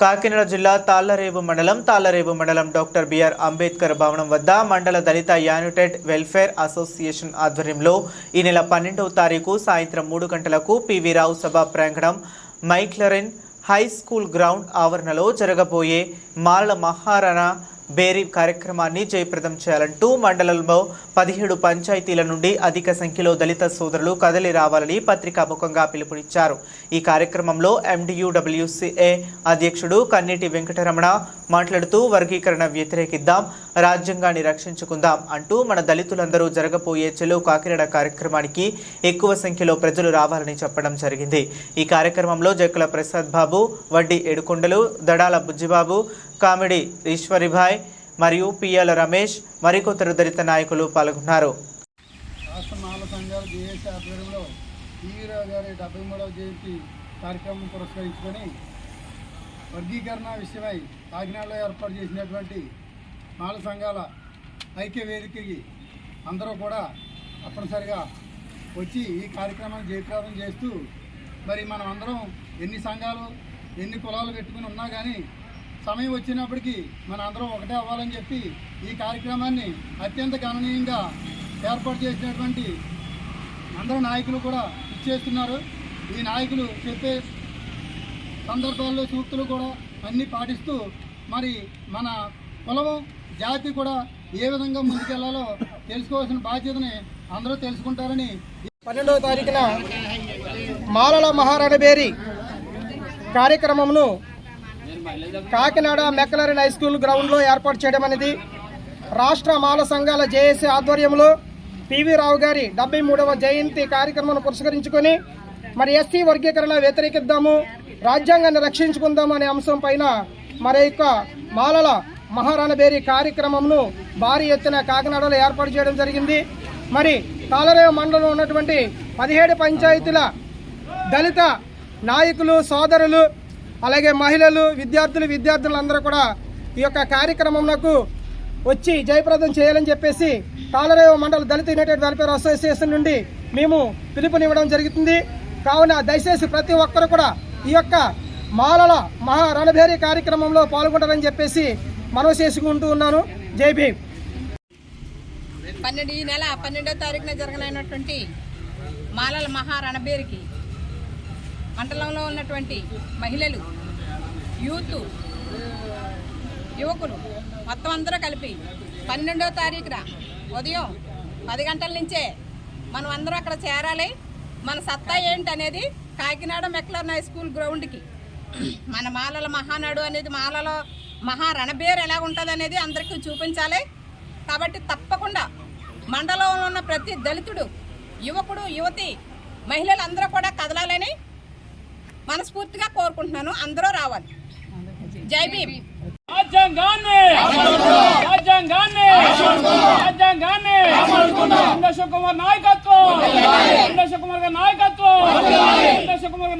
కాకినాడ జిల్లా తాళ్ళరేవు మండలం తాళ్ళరేవు మండలం డాక్టర్ బిఆర్ అంబేద్కర్ భవనం వద్ద మండల దళిత యానిటెడ్ వెల్ఫేర్ అసోసియేషన్ ఆధ్వర్యంలో ఈ నెల పన్నెండవ తారీఖు సాయంత్రం మూడు గంటలకు పివి రావు సభ ప్రాంగణం మైక్లరెన్ హై స్కూల్ గ్రౌండ్ ఆవరణలో జరగబోయే మాలల మహారాణా బేరీ కార్యక్రమాన్ని జయప్రదం చేయాలంటూ మండలంలో పదిహేడు పంచాయతీల నుండి అధిక సంఖ్యలో దళిత సోదరులు కదలి రావాలని పత్రికాముఖంగా పిలుపునిచ్చారు. ఈ కార్యక్రమంలో ఎండియూడబ్ల్యూసీఏ అధ్యక్షుడు కన్నీటి వెంకటరమణ మాట్లాడుతూ వర్గీకరణ వ్యతిరేకిద్దాం రాజ్యాంగాన్ని రక్షించుకుందాం అంటూ మన దళితులందరూ జరగబోయే చెలో కాకినాడ కార్యక్రమానికి ఎక్కువ సంఖ్యలో ప్రజలు రావాలని చెప్పడం జరిగింది. ఈ కార్యక్రమంలో జక్కల ప్రసాద్ బాబు వడ్డీ ఏడుకొండలు దడాల బుజ్జిబాబు కామెడీ ఈశ్వరిభాయ్ మరియు పిఎల్ రమేష్ మరికొందరు దళిత నాయకులు పాల్గొన్నారు. రాష్ట్ర మాల సంఘాల జేఏసీ ఆధ్వర్యంలో ఈవీరావు గారి డెబ్బై మూడవ జయంతి కార్యక్రమం పురస్కరించుకొని వర్గీకరణ విషయమై కాకినాడలో ఏర్పాటు చేసినటువంటి మాల సంఘాల ఐక్య వేదికకి అందరూ కూడా తప్పనిసరిగా వచ్చి ఈ కార్యక్రమాన్ని జయప్రదం చేస్తూ మరి మనం అందరం ఎన్ని సంఘాలు ఎన్ని కులాలు పెట్టుకుని ఉన్నా కానీ సమయం వచ్చినప్పటికీ మన అందరం ఒకటే అవ్వాలని చెప్పి ఈ కార్యక్రమాన్ని అత్యంత గణనీయంగా ఏర్పాటు చేసినటువంటి అందరూ నాయకులు కూడా ఇచ్చేస్తున్నారు ఈ నాయకులు చెప్పే సందర్భాల్లో సూక్తులు కూడా అన్నీ పాటిస్తూ మరి మన కులం జాతి కూడా ఏ విధంగా ముందుకెళ్ళాలో తెలుసుకోవాల్సిన బాధ్యతని అందరూ తెలుసుకుంటారని పన్నెండవ తారీఖున మాలల మహారాణ బేరి కార్యక్రమమును కాకినాడ మెక్కలరిన్ హై స్కూల్ గ్రౌండ్లో ఏర్పాటు చేయడం అనేది రాష్ట్ర మాల సంఘాల జేఏసీ ఆధ్వర్యంలో పివి రావు గారి డెబ్బై మూడవ జయంతి కార్యక్రమాన్ని పురస్కరించుకొని మరి ఎస్సీ వర్గీకరణ వ్యతిరేకిద్దాము రాజ్యాంగాన్ని రక్షించుకుందాము అనే అంశం పైన మరి యొక్క మాలల మహారాణబేరి కార్యక్రమంను భారీ ఎత్తున కాకినాడలో ఏర్పాటు చేయడం జరిగింది. మరి తాలరేవ మండలంలో ఉన్నటువంటి పదిహేడు పంచాయతీల దళిత నాయకులు సోదరులు అలాగే మహిళలు విద్యార్థులు విద్యార్థులందరూ కూడా ఈ యొక్క కార్యక్రమంలో వచ్చి జయప్రదం చేయాలని చెప్పేసి కాలరేవ మండల దళిత యునైటెడ్ వెల్ఫేర్ అసోసియేషన్ నుండి మేము పిలుపునివ్వడం జరుగుతుంది. కావున దయచేసి ప్రతి ఒక్కరు కూడా ఈ యొక్క మాలల మహా రణభేరి కార్యక్రమంలో పాల్గొంటారని చెప్పేసి మనవి చేసుకుంటూ ఉన్నాను. జై భీమ్. పన్నెండు ఈ నెల పన్నెండో తారీఖున జరగనైనటువంటి మాలల మహారణబేరికి మండలంలో ఉన్నటువంటి మహిళలు యూత్ యువకులు మొత్తం అందరూ కలిపి పన్నెండో తారీఖున ఉదయం పది గంటల నుంచే మనం అందరం అక్కడ చేరాలి. మన సత్తా ఏంటి అనేది కాకినాడ మెక్లర్ హై స్కూల్ గ్రౌండ్కి. మన మాలల మహానాడు అనేది మాలలో మహా రణబేరు ఎలా ఉంటుంది అనేది అందరికీ చూపించాలి. కాబట్టి తప్పకుండా మండలంలో ఉన్న ప్రతి దళితుడు యువకుడు యువతి మహిళలు అందరూ కూడా కదలాలని మనస్ఫూర్తిగా కోరుకుంటున్నాను. అందరూ రావాలి. జై భీమ్. రాజ్యాంగాన్ని రాజ్యాంగాన్ని రాజ్యాంగాన్ని చంద్రశేఖర్ కుమార్ నాయకత్వం చంద్రశేఖర్ కుమార్ గారి నాయకత్వం చంద్రశేఖర్ కుమార్ నాయకత్వం